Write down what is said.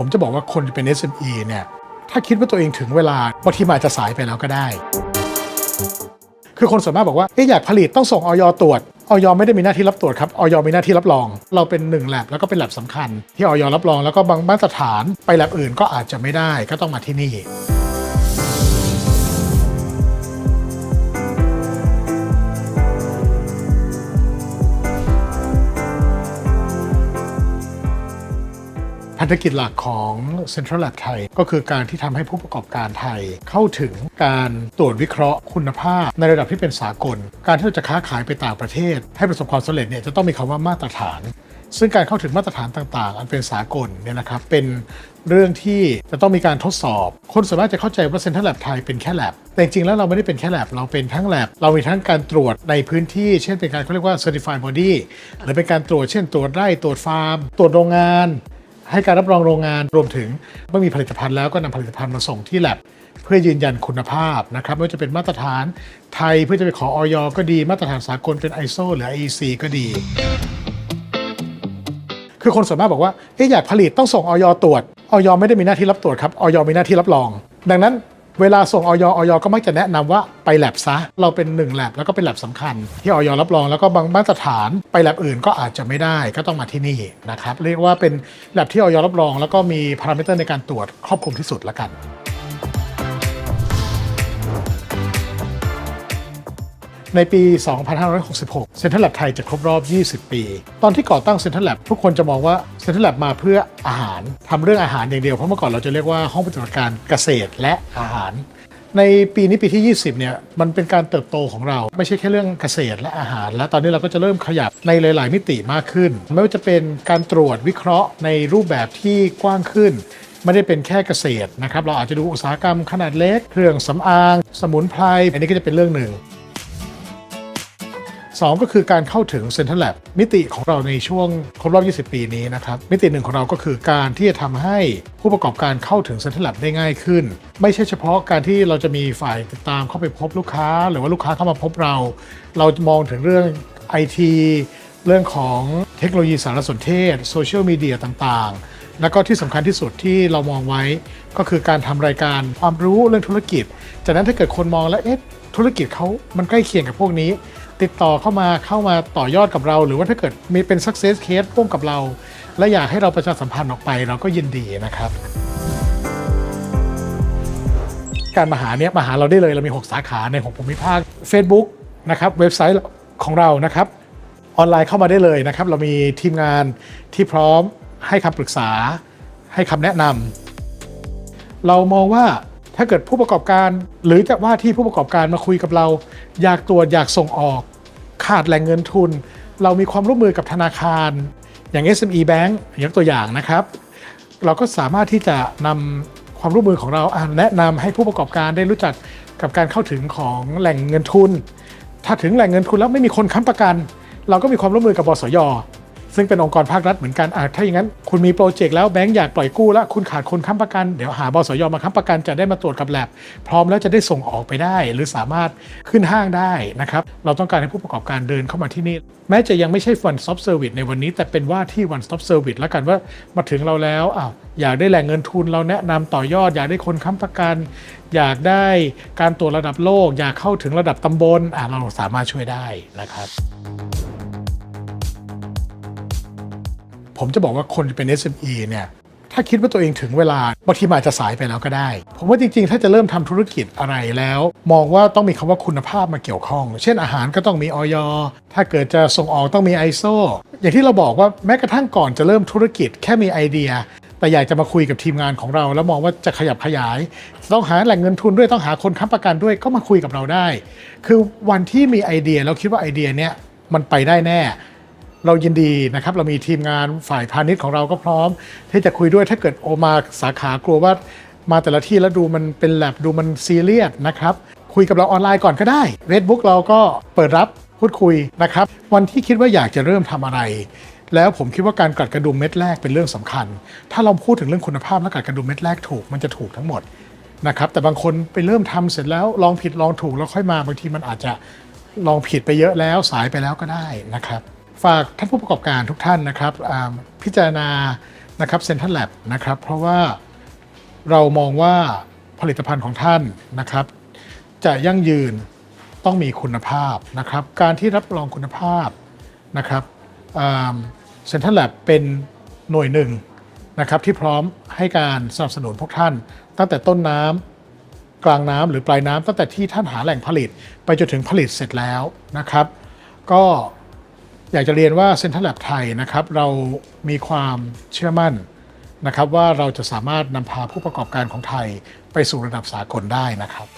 ผมจะบอกว่าคนที่เป็น SME เนี่ยถ้าคิดว่าตัวเองถึงเวลาบางทีมันอาจจะสายไปแล้วก็ได้ คือคนส่วนมากบอกว่าเอ๊ะอยากผลิตต้องส่งออยตรวจออยไม่ได้มีหน้าที่รับตรวจครับออยมีหน้าที่รับรอง เราเป็นหนึ่งแลบแล้วก็เป็นแลบสำคัญ ที่ออยรับรองแล้วก็บางมาตรฐานไปแลบอื่นก็อาจจะไม่ได้ก็ต้องมาที่นี่ พันธกิจหลักของ Central Lab ไทย ก็คือการที่ทำให้ผู้ประกอบการไทยเข้าถึงการตรวจวิเคราะห์คุณภาพ ในระดับที่เป็นสากล การที่เราจะค้าขายไปต่างประเทศ ให้ประสบความสำเร็จเนี่ยจะต้องมีคำว่ามาตรฐานซึ่งการเข้าถึงมาตรฐานต่างๆ อันเป็นสากลเนี่ยนะครับเป็นเรื่องที่จะต้องมีการทดสอบ คนส่วนมากจะเข้าใจว่า Central Lab ไทยเป็นแค่ lab แต่จริงๆแล้วเราไม่ได้เป็นแค่ lab เราเป็นทั้ง lab เรามีทั้งการตรวจในพื้นที่ เช่นเป็นการเขาเรียกว่า certified body หรือเป็นการตรวจเช่นตรวจไร่ตรวจฟาร์ม ตรวจโรงงาน ให้การรับรองโรงงานรวมถึงเมื่อมีผลิตภัณฑ์แล้วก็นำผลิตภัณฑ์มาส่งที่แลบเพื่อยืนยันคุณภาพนะครับไม่ว่าจะเป็นมาตรฐานไทยเพื่อจะไปขอออยก็ดีมาตรฐานสากลเป็น ISO หรือ IEC ก็ดี คือคนส่วนมากบอกว่าเอ๊ะอยากผลิตต้องส่งออยตรวจออยไม่ได้มีหน้าที่รับตรวจครับออยมีหน้าที่รับรอง ดังนั้น เวลาส่งออยออยก็มักจะแนะนำว่าไปแลบซะ เราเป็นหนึ่งแลบแล้วก็เป็นแลบสำคัญ ที่ออยรับรองแล้วก็บางมาตรฐานไปแลบอื่นก็อาจจะไม่ได้ก็ต้องมาที่นี่นะครับเรียกว่าเป็นแลบที่ออยรับรอง แล้วก็มีพารามิเตอร์ในการตรวจครอบคลุมที่สุดละกัน ในปี 2566เซ็นทรัลแลบไทยจะครบรอบ 20 ปี ตอนที่ก่อตั้งเซ็นทรัลแลบทุกคนจะมองว่าเซ็นทรัลแลบมาเพื่ออาหารทำเรื่องอาหารอย่างเดียว เพราะเมื่อก่อนเราจะเรียกว่าห้องปฏิบัติการเกษตรและอาหาร ในปีนี้ปีที่ 20 เนี่ย มันเป็นการเติบโตของเรา ไม่ใช่แค่เรื่องเกษตรและอาหาร และตอนนี้เราก็จะเริ่มขยับในหลาย ๆ มิติมากขึ้น ไม่ว่าจะเป็นการตรวจวิเคราะห์ในรูปแบบที่กว้างขึ้นไม่ได้เป็นแค่เกษตรนะครับ เราอาจจะดูอุตสาหกรรมขนาดเล็ก เครื่องสำอาง สมุนไพร อันนี้ก็จะเป็นเรื่องหนึ่ง สองก็คือการเข้าถึง Central Lab มิติของเราในช่วงครบรอบ 20 ปีนี้นะครับ มิติหนึ่งของเราก็คือการที่จะทำให้ผู้ประกอบการเข้าถึง Central Lab ได้ง่ายขึ้น ไม่ใช่เฉพาะการที่เราจะมีฝ่ายติดตามเข้าไปพบลูกค้า หรือว่าลูกค้าเข้ามาพบเรา เราจะมองถึงเรื่อง IT เรื่องของเทคโนโลยีสารสนเทศโซเชียลมีเดียต่างๆ แล้วก็ที่สำคัญที่สุดที่เรามองไว้ ก็คือการทำรายการความรู้เรื่องธุรกิจ จากนั้นถ้าเกิดคนมองแล้วเอ๊ะธุรกิจเขามันใกล้เคียงกับพวกนี้ ติดต่อเข้ามาเข้ามาต่อยอดกับเรา หรือว่าถ้าเกิดมีเป็น success case ร่วมกับเรา และอยากให้เราประชาสัมพันธ์ออกไปเราก็ยินดีนะครับ การมาหาเนี้ยมาหาเราได้เลยเรามี 6 สาขาใน6ภูมิภาค Facebook นะครับเว็บไซต์ของเรานะครับ ออนไลน์เข้ามาได้เลยนะครับ เรามีทีมงานที่พร้อมให้คำปรึกษา ให้คำแนะนำเรามองว่าถ้าเกิดผู้ประกอบการ หรือจะว่าที่ผู้ประกอบการมาคุยกับเรา อยากตรวจอยากส่งออกขาดแหล่งเงินทุน เรามีความร่วมมือกับธนาคาร อย่าง SME Bank ยกตัวอย่างนะครับ เราก็สามารถที่จะนำความร่วมมือของเราแนะนำให้ผู้ประกอบการได้รู้จักกับการเข้าถึงของแหล่งเงินทุน ถ้าถึงแหล่งเงินทุนแล้วไม่มีคนค้ำประกัน เราก็มีความร่วมมือกับบสย ซึ่งเป็นองค์กรภาครัฐเหมือนกันอะถ้าอย่างนั้น คุณมีโปรเจกต์แล้วแบงก์อยากปล่อยกู้แล้วคุณขาดคนค้ำประกันเดี๋ยวหาบสยมาค้ำประกันจะได้มาตรวจกับแลบพร้อมแล้วจะได้ส่งออกไปได้ หรือสามารถขึ้นห้างได้นะครับเราต้องการให้ผู้ประกอบการเดินเข้ามาที่นี่ แม้จะยังไม่ใช่ one stop service ในวันนี้ แต่เป็นว่าที่ one stop service แล้วกันว่ามาถึงเราแล้วอ้าวอยากได้แหล่งเงินทุนเราแนะนำต่อยอด อยากได้คนค้ำประกัน อยากได้การตรวจระดับโลก อยากเข้าถึงระดับตำบลอะเราสามารถช่วยได้นะครับ ผมจะบอกว่าคนที่เป็น SME เนี่ยถ้าคิดว่าตัวเองถึงเวลาบางทีมันอาจจะสายไปแล้วก็ได้ ผมว่าจริงๆ ถ้าจะเริ่มทำธุรกิจอะไรแล้ว มองว่าต้องมีคำว่าคุณภาพมาเกี่ยวข้อง เช่นอาหารก็ต้องมีออยถ้าเกิดจะส่งออกต้องมี ISO อย่างที่เราบอกว่าแม้กระทั่งก่อนจะเริ่มธุรกิจแค่มีไอเดีย แต่อยากจะมาคุยกับทีมงานของเรา แล้วมองว่าจะขยับขยาย ต้องหาแหล่งเงินทุนด้วยต้องหาคนค้ำประกันด้วยก็มาคุยกับเราได้ คือวันที่มีไอเดียแล้วคิดว่าไอเดียเนี้ยมันไปได้แน่ เรายินดีนะครับ เรามีทีมงานฝ่ายพาณิชย์ของเราก็พร้อม ที่จะคุยด้วยถ้าเกิดโอมาสาขากลัวว่ามาแต่ละที่แล้วดูมันเป็นแลบดูมันซีเรียสนะครับ คุยกับเราออนไลน์ก่อนก็ได้ Facebook เราก็เปิดรับพูดคุยนะครับ วันที่คิดว่าอยากจะเริ่มทำอะไร แล้วผมคิดว่าการกัดกระดุมเม็ดแรกเป็นเรื่องสำคัญ ถ้าเราพูดถึงเรื่องคุณภาพและกัดกระดุมเม็ดแรกถูกมันจะถูกทั้งหมดนะครับแต่บางคนไปเริ่มทำเสร็จแล้วลองผิดลองถูกแล้วค่อยมาบางทีมันอาจจะลองผิดไปเยอะแล้วสายไปแล้วก็ได้นะครับ ฝากท่านผู้ประกอบการทุกท่านนะครับพิจารณานะครับเซ็นทรัลแลบนะครับเพราะว่าเรามองว่าผลิตภัณฑ์ของท่านนะครับ จะยั่งยืนต้องมีคุณภาพนะครับ การที่รับรองคุณภาพนะครับเซ็นทรัลแลบเป็นหน่วยหนึ่งนะครับที่พร้อมให้การสนับสนุนพวกท่าน ตั้งแต่ต้นน้ำกลางน้ำหรือปลายน้ำตั้งแต่ที่ท่านหาแหล่งผลิต ไปจนถึงผลิตเสร็จแล้วนะครับ ก็ อยากจะเรียนว่าเซ็นทรัลแลบไทยนะครับเรามีความเชื่อมั่นนะครับว่าเราจะสามารถนำพาผู้ประกอบการของไทยไปสู่ระดับสากลได้นะครับ